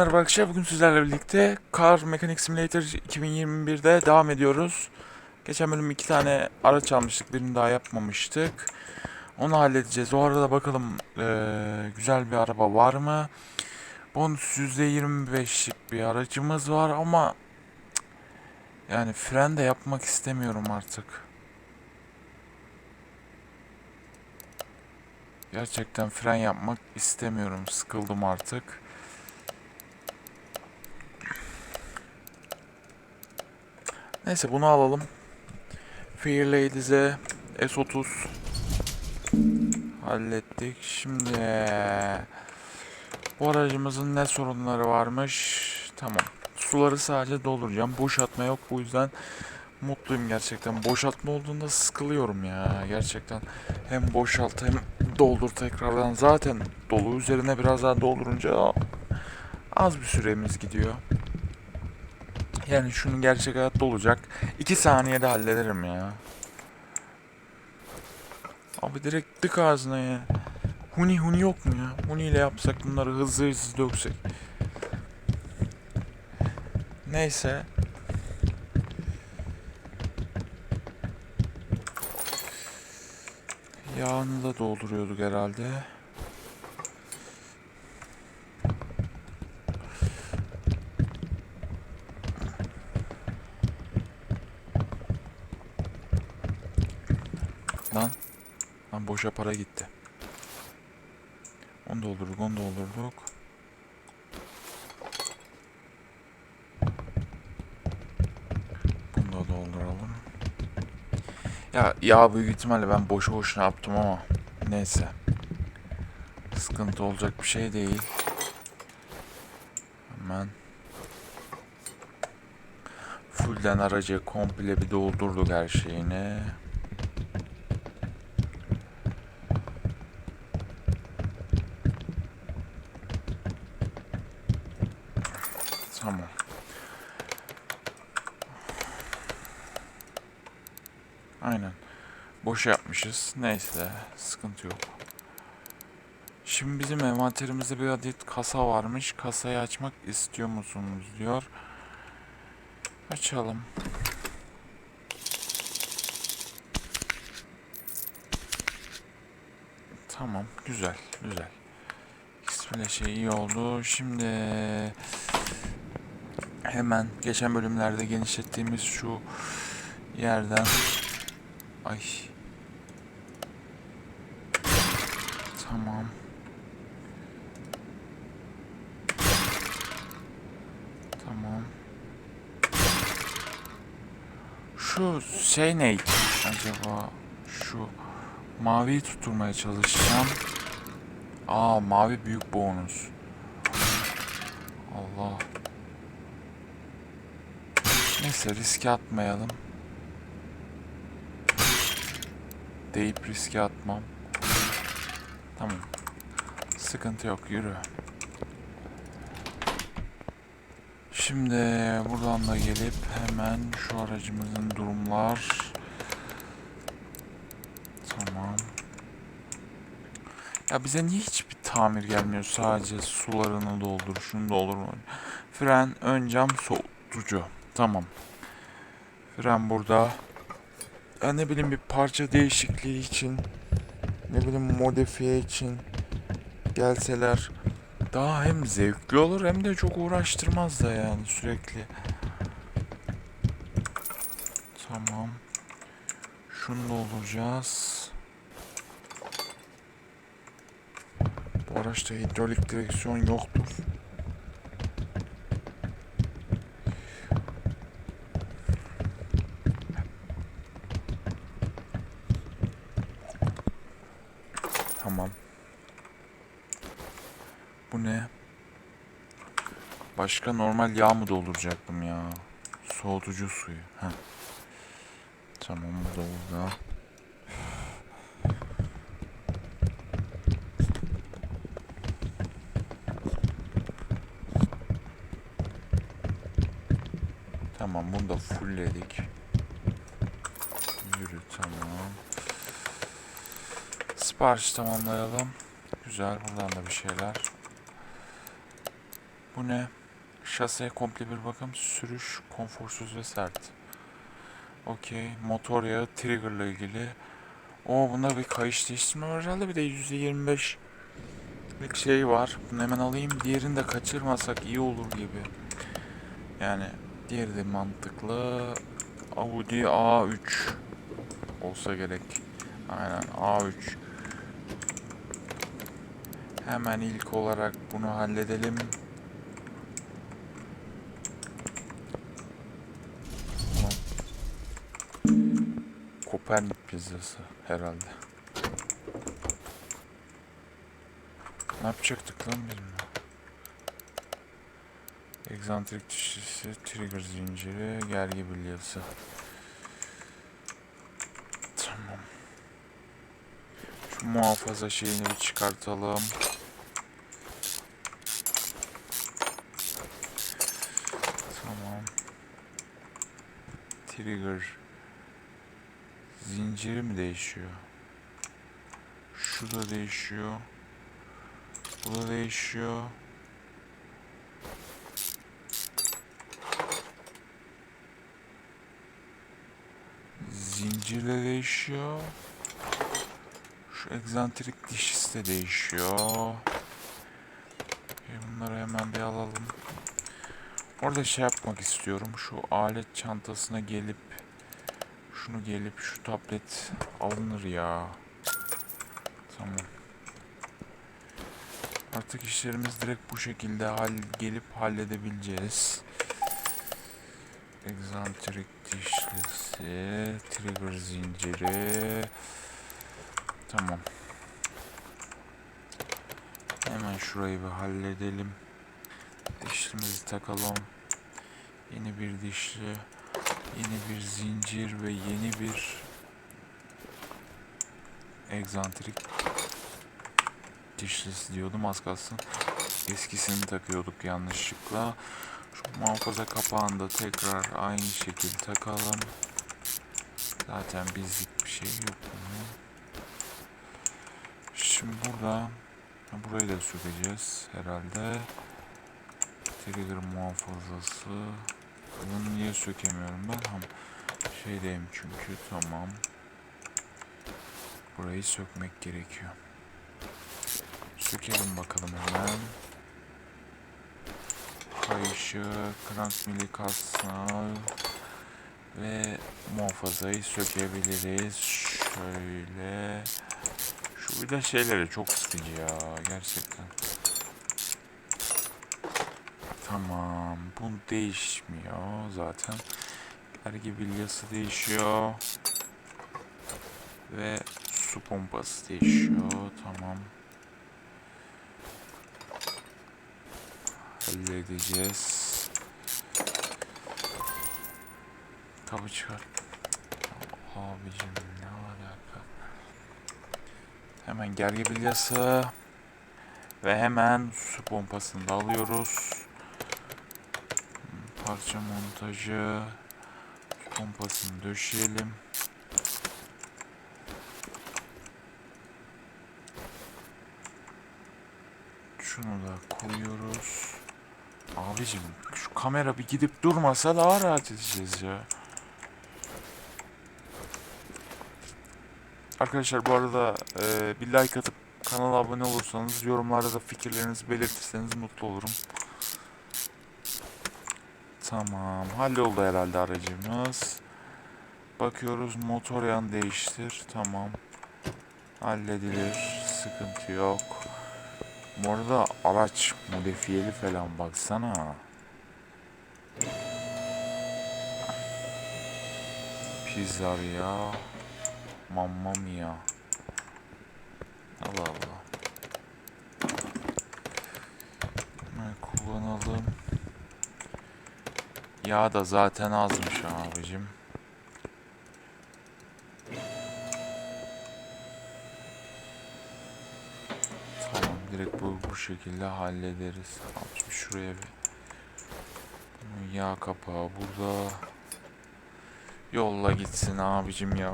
merhaba arkadaşlar. Bugün sizlerle birlikte Car Mechanic Simulator 2021'de devam ediyoruz. Geçen bölüm iki tane araç almıştık. Birini daha yapmamıştık. Onu halledeceğiz. O arada bakalım eee, güzel bir araba var mı? Bonus %25'lik bir aracımız var ama yani fren de yapmak istemiyorum artık. Gerçekten fren yapmak istemiyorum. Sıkıldım artık. Neyse bunu alalım. Fair Ladies'e S30 hallettik. Şimdi bu aracımızın ne sorunları varmış? Tamam. Suları sadece dolduracağım. Boşaltma yok. Bu yüzden mutluyum gerçekten. Boşaltma olduğunda sıkılıyorum ya. Gerçekten hem boşalt hem doldur tekrardan. Zaten dolu üzerine biraz daha doldurunca az bir süremiz gidiyor. Yani şunu gerçek hayatta olacak. 2 saniyede hallederim ya. Abi direkt tık ağzına ya. Huni huni yok mu ya? Huni ile yapsak bunları hızlı hızlı döksek. Neyse. Yağını da dolduruyorduk herhalde. Lan. Lan boşa para gitti. Onu doldurduk, onu doldurduk. Bunu da dolduralım. Ya ya büyük ihtimalle ben boşu boşuna yaptım ama neyse. Sıkıntı olacak bir şey değil. Hemen fullden aracı komple bir doldurduk her şeyini. Tamam. Aynen. Boş yapmışız. Neyse. Sıkıntı yok. Şimdi bizim envanterimizde bir adet kasa varmış. Kasayı açmak istiyor musunuz diyor. Açalım. Tamam. Güzel. Güzel. İsmiyle şey iyi oldu. Şimdi hemen geçen bölümlerde genişlettiğimiz şu yerden ay tamam. Tamam. Şu şey ne acaba? Şu maviyi tutturmaya çalışacağım. Aa mavi büyük bonus. Allah Neyse riske atmayalım. Deyip riske atmam. Tamam. Sıkıntı yok yürü. Şimdi buradan da gelip hemen şu aracımızın durumlar. Tamam. Ya bize niye hiçbir tamir gelmiyor? Sadece sularını doldur, şunu doldur. Fren, ön cam, soğutucu. Tamam. Fren burada. Ya ne bileyim bir parça değişikliği için ne bileyim modifiye için gelseler daha hem zevkli olur hem de çok uğraştırmaz da yani sürekli. Tamam. Şunu dolduracağız. Bu araçta hidrolik direksiyon yoktur. Tamam. Bu ne? Başka normal yağ mı dolduracaktım ya? Soğutucu suyu. Heh. Tamam bu da burada. Tamam bunu da fullledik. Yürü tamam. Sipariş tamamlayalım. Güzel buradan da bir şeyler. Bu ne? Şaseye komple bir bakım. Sürüş konforsuz ve sert. Okey. Motor yağı triggerla ilgili. O bunda bir kayış değiştirme var herhalde. Bir de %25 bir şey var. Bunu hemen alayım. Diğerini de kaçırmasak iyi olur gibi. Yani diğeri de mantıklı. Audi A3 olsa gerek. Aynen A3. Hemen ilk olarak bunu halledelim. Tamam. Pizzası herhalde. Ne yapacaktık lan bunu? Egzantrik dişlisi, trigger zinciri, gergi bilyası. Tamam. Şu muhafaza şeyini bir çıkartalım. Tamam. Trigger. Zinciri mi değişiyor? Şu da değişiyor. Bu da değişiyor. Zincirle değişiyor. Şu egzantrik dişisi de değişiyor. E bunları hemen bir alalım. Orada şey yapmak istiyorum. Şu alet çantasına gelip şunu gelip şu tablet alınır ya. Tamam. Artık işlerimiz direkt bu şekilde hal gelip halledebileceğiz. Egzantrik dişlisi, trigger zinciri. Tamam. Hemen şurayı bir halledelim. Dişlimizi takalım. Yeni bir dişli, yeni bir zincir ve yeni bir egzantrik dişlisi diyordum az kalsın. Eskisini takıyorduk yanlışlıkla. Şu muhafaza kapağını da tekrar aynı şekilde takalım. Zaten bizlik bir şey yok bunun. Şimdi burada burayı da sökeceğiz herhalde. Trigger muhafazası. Bunu niye sökemiyorum ben? Ham şeydeyim çünkü tamam. Burayı sökmek gerekiyor. Sökelim bakalım hemen. Kayışı, crank mili kasa ve muhafazayı sökebiliriz. Şöyle. Şu bir de şeyleri çok sıkıcı ya gerçekten. Tamam. Bu değişmiyor zaten. Ergi bilyası değişiyor. Ve su pompası değişiyor. Tamam. Halledeceğiz. Kapı çıkar. Abicim ne alaka? Hemen gergi bilyası. Ve hemen su pompasını da alıyoruz. Parça montajı. Su pompasını döşeyelim. Şunu da koyuyoruz. Abicim şu kamera bir gidip durmasa daha rahat edeceğiz ya. Arkadaşlar bu arada e, bir like atıp kanala abone olursanız yorumlarda da fikirlerinizi belirtirseniz mutlu olurum. Tamam halloldu herhalde aracımız. Bakıyoruz motor yan değiştir. Tamam. Halledilir. Sıkıntı yok. Bu arada araç modifiyeli falan baksana. Pizzeria. Mamma mia. Allah Allah. Hemen kullanalım. Yağ da zaten azmış abicim. Tamam direkt bu, bu şekilde hallederiz. Şimdi şuraya bir yağ kapağı burada. Yolla gitsin abicim ya.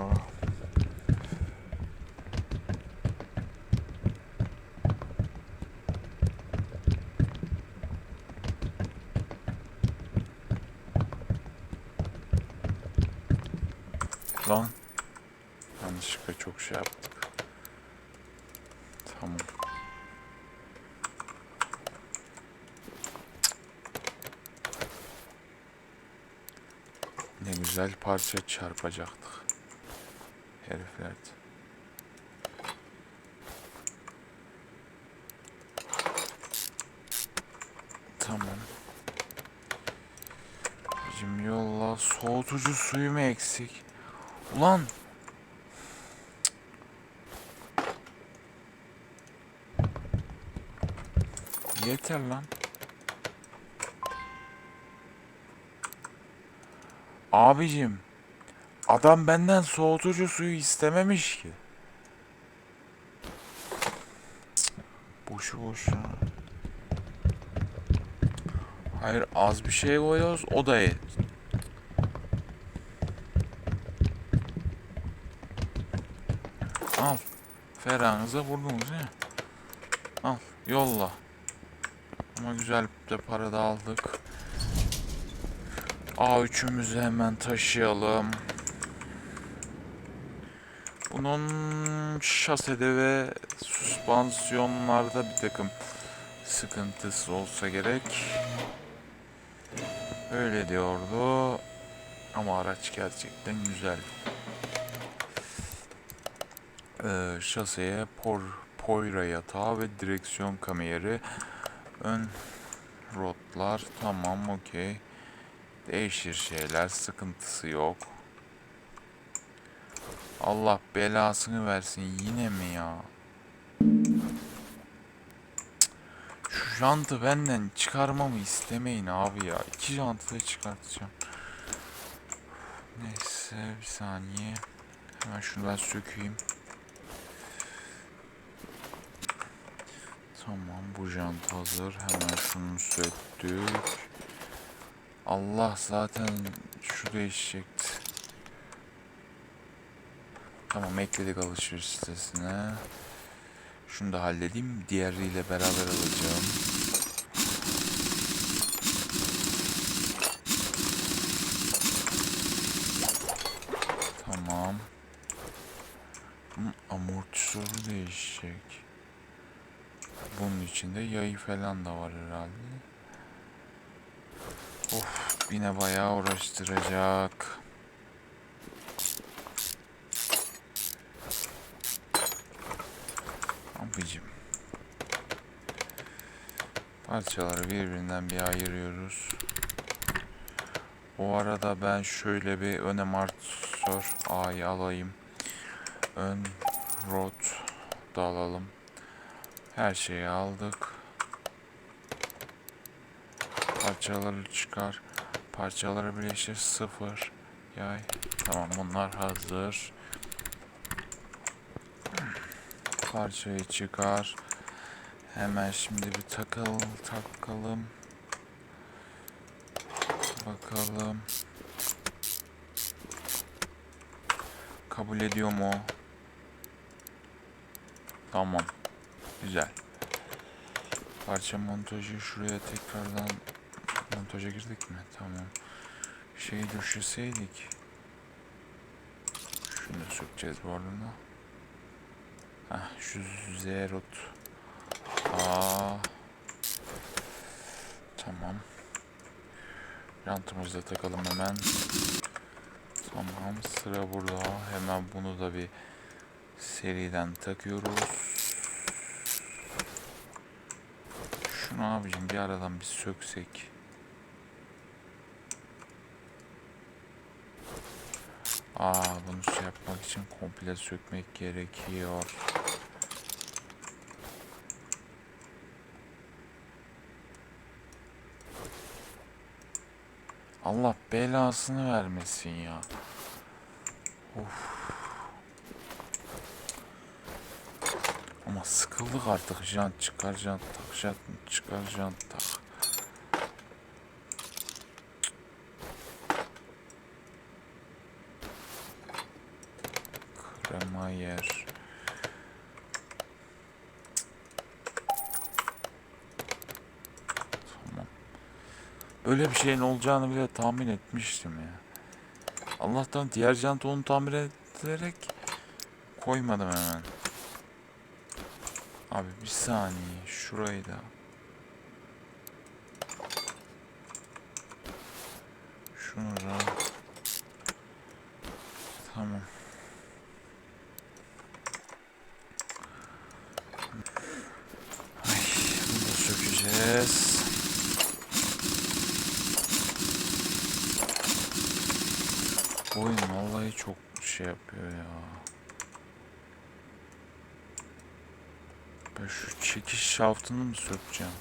Lan. Yanlışlıkla çok şey yaptık. Tamam. Ne güzel parça çarpacaktık. Herifler. Tamam. Bizim yolla soğutucu suyu mu eksik? Ulan Yeter lan. Abicim, adam benden soğutucu suyu istememiş ki. Boşu boşuna. Hayır az bir şey koyuyoruz o da yet. Al. Ferahınıza vurdunuz ya. Al yolla. Ama güzel de para da aldık. A3'ümüzü hemen taşıyalım. Bunun şasede ve süspansiyonlarda bir takım sıkıntısı olsa gerek. Öyle diyordu. Ama araç gerçekten güzel. Ee, şaseye por, poyra yatağı ve direksiyon kameri. Ön rotlar tamam okey. Değişir şeyler sıkıntısı yok. Allah belasını versin yine mi ya? Şu jantı benden çıkarmamı istemeyin abi ya. İki jantı da çıkartacağım. Neyse bir saniye. Hemen şunu ben sökeyim. Tamam bu jant hazır. Hemen şunu söktük. Allah zaten şu değişecekti. Tamam ekledik alışveriş sitesine. Şunu da halledeyim. Diğeriyle beraber alacağım. Tamam. Bunun amortisörü değişecek. Bunun içinde yayı falan da var herhalde. Of yine bayağı uğraştıracak. Abicim. Parçaları birbirinden bir ayırıyoruz. O arada ben şöyle bir ön amortisör A'yı alayım. Ön rot da alalım. Her şeyi aldık. Parçaları çıkar. Parçaları birleştir. Sıfır. Yay. Tamam bunlar hazır. Parçayı çıkar. Hemen şimdi bir takıl takalım. Bakalım. Kabul ediyor mu? Tamam. Güzel. Parça montajı şuraya tekrardan montaja girdik mi? Tamam. Şeyi düşürseydik. Şunu sökeceğiz bu arada. Heh, şu zerot. Aa. Tamam. Jantımızı da takalım hemen. Tamam sıra burada. Hemen bunu da bir seriden takıyoruz. Şunu abicim bir aradan bir söksek. Aa bunu şey yapmak için komple sökmek gerekiyor. Allah belasını vermesin ya. Of. Ama sıkıldık artık jant çıkar jant tak jant çıkar jant tak. Yer. Tamam. Böyle bir şeyin olacağını bile tahmin etmiştim ya. Allah'tan diğer jantı onu tamir ederek koymadım hemen. Abi bir saniye şurayı da. Şunu da. Tamam. Ay, bunu da sökeceğiz. Bu oyun vallahi çok şey yapıyor ya. Ben şu çekiş şaftını mı sökeceğim?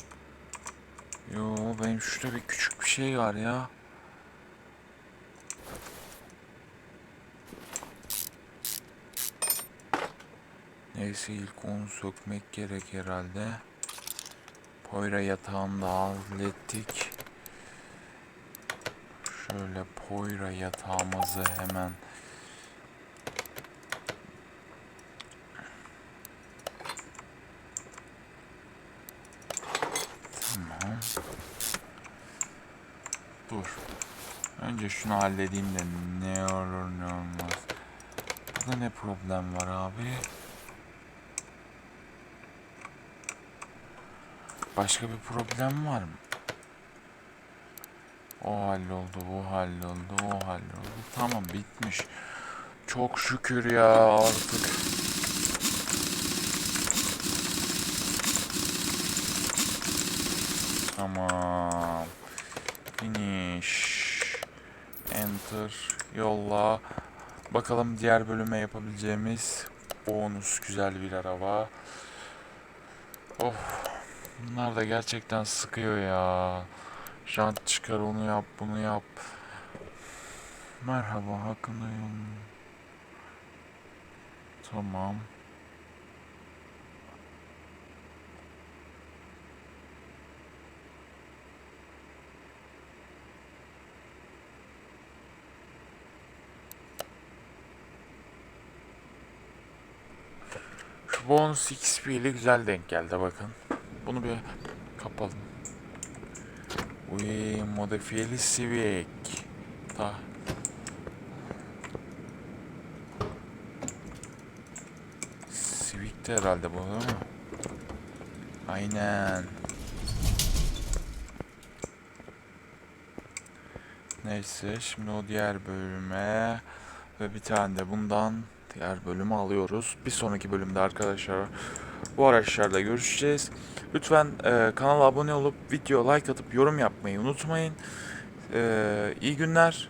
Yo benim şurada bir küçük bir şey var ya. Neyse ilk onu sökmek gerek herhalde. Poyra yatağını da hallettik. Şöyle Poyra yatağımızı hemen şunu halledeyim de ne olur ne olmaz. Burada ne problem var abi? Başka bir problem var mı? O halloldu, bu halloldu, o halloldu. Tamam bitmiş. Çok şükür ya artık. Tamam. Finish. Enter. Yolla. Bakalım diğer bölüme yapabileceğimiz bonus güzel bir araba. Of. Bunlar da gerçekten sıkıyor ya. Jant çıkar onu yap bunu yap. Merhaba hakkındayım. Tamam. Şu bonus XP ile güzel denk geldi bakın. Bunu bir kapalım. Uy modifiyeli Civic. Ta. Civic de herhalde bu değil mi? Aynen. Neyse şimdi o diğer bölüme ve bir tane de bundan diğer bölümü alıyoruz. Bir sonraki bölümde arkadaşlar bu araçlarda görüşeceğiz. Lütfen e, kanala abone olup video like atıp yorum yapmayı unutmayın. E, iyi günler.